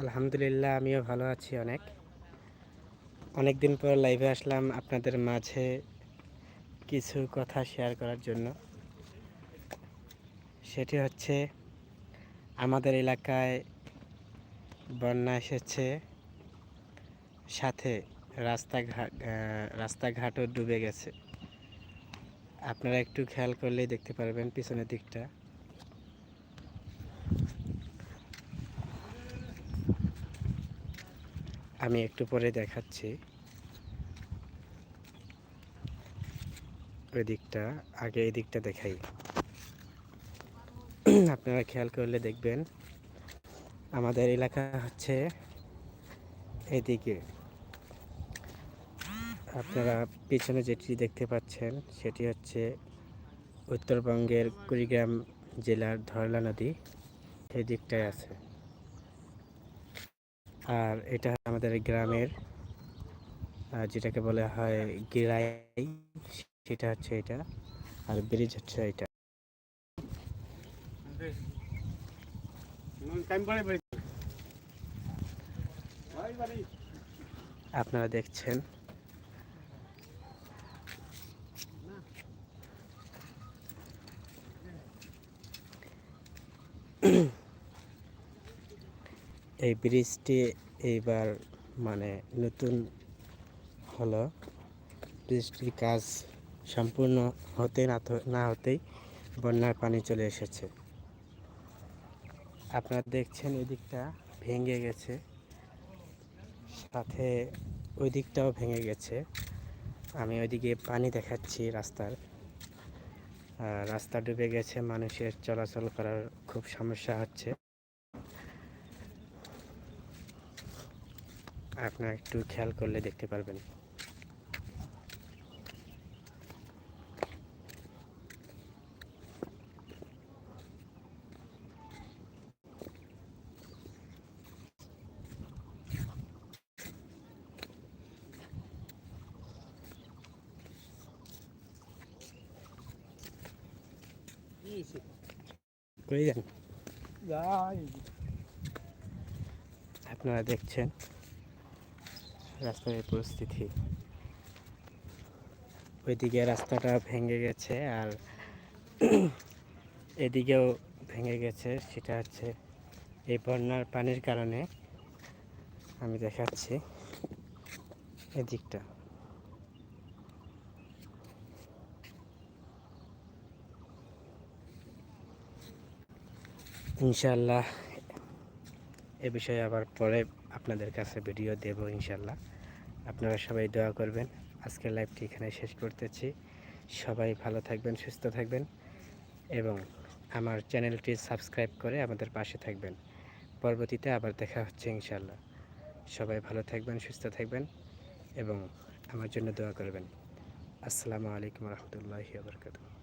আলহামদুলিল্লাহ, আমিও ভালো আছি অনেক। অনেক দিন পর লাইভে আসলাম আপনাদের মাঝে কিছু কথা শেয়ার করার জন্য। সেটি হচ্ছে, আমাদের এলাকায় বন্যা এসেছে, সাথে রাস্তাঘাট রাস্তাঘাটও ডুবে গেছে। আপনারা একটু খেয়াল করলেই দেখতে পারবেন পিছনের দিকটা। আমি একটু পরে দেখাচ্ছি। ওই দিকটা, আগে এই দিকটা দেখাই। আপনারা খেয়াল করলে দেখবেন, আমাদের এলাকা হচ্ছে এদিকে। আপনারা পিছনে যেটি দেখতে পাচ্ছেন, সেটি হচ্ছে উত্তরবঙ্গের কুড়িগ্রাম জেলার ধরলা নদী এই দিকটায় আছে। আর এটা আমাদের গ্রামের যেটাকে বলা হয় গিরাই, সেটা হচ্ছে এটা আর ব্রিজ হচ্ছে এটা। আপনারা দেখছেন। এই ব্রিজটি এইবার মানে নতুন হলো। ব্রিজটির কাজ সম্পূর্ণ হতে না হতেই বন্যার পানি চলে এসেছে। আপনারা দেখছেন এই দিকটা ভেঙে গেছে, সাথে ওই দিকটাও ভেঙে গেছে। আমি ওইদিকে পানি দেখাচ্ছি রাস্তার। রাস্তা ডুবে গেছে, মানুষের চলাচল করার খুব সমস্যা হচ্ছে। আপনারা একটু খেয়াল করলে দেখতে পারবেন। আপনারা দেখছেন রাস্তার এই পরিস্থিতি। ওইদিকে রাস্তাটা ভেঙে গেছে আর এদিকেও ভেঙে গেছে, সেটা হচ্ছে এই বন্যার পানির কারণে আমি দেখাচ্ছি এদিকটা। ইনশাল্লাহ এ বিষয়ে আবার পরে আপনাদের কাছে ভিডিও দেব ইনশাল্লাহ। আপনারা সবাই দোয়া করবেন। আজকের লাইভটি এখানে শেষ করতেছি। সবাই ভালো থাকবেন, সুস্থ থাকবেন এবং আমার চ্যানেলটি সাবস্ক্রাইব করে আমাদের পাশে থাকবেন। পরবর্তীতে আবার দেখা হচ্ছে ইনশাল্লাহ। সবাই ভালো থাকবেন, সুস্থ থাকবেন এবং আমার জন্য দোয়া করবেন। আসসালামু আলাইকুম রহমতুল্লাহি বরকাতুহ।